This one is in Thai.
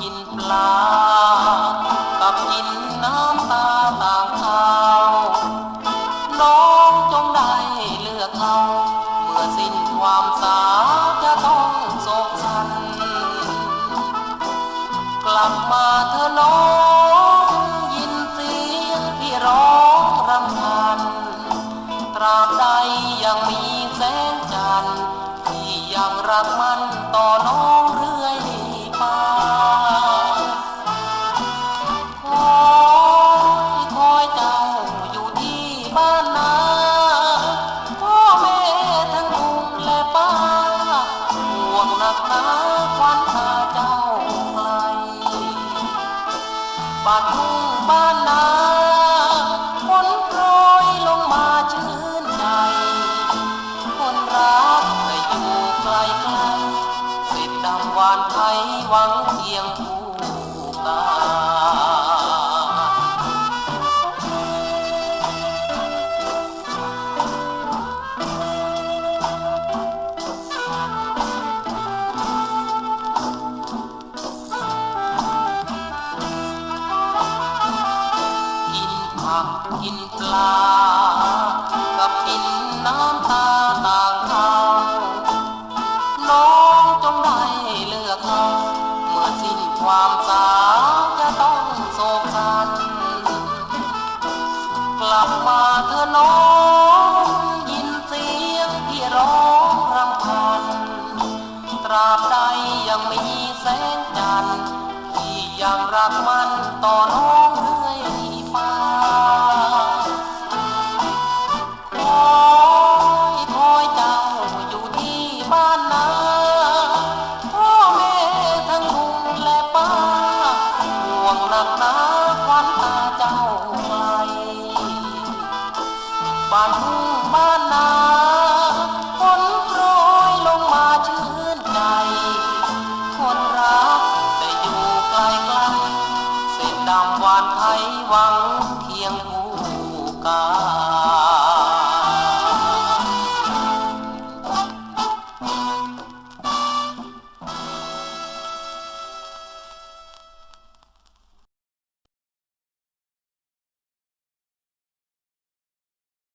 กินปลา กับกินน้ำตาต่างขาวน้องจงได้เลือกเอาเมื่อสิ้นความสาวจะต้องโศกสัน กลับมาเธอน้องยินเสียงพี่ร้องรำพัน ตราบใดยังมีแสงจันทร์ที่ยังรักมันต่อน้อง บ้านทุ่งบ้านนาฝนโปรยลงมาชื่นใจ คนรักได้อยู่ไกลไกลติดดำหวานไทยหวังเพียงผู้กา ความสาวจะต้องโศกสันกลับมาเธอน้องยินเสียงที่ร้องรำพันตราบใดยังมีแสงจันทร์ที่ยังรักมันต่อน้อง ฝนโปรยลงมาชื่นใจ คนรักแต่อยู่ไกลไกลเส้นดำวานไทยหวังเคียงคู่กาย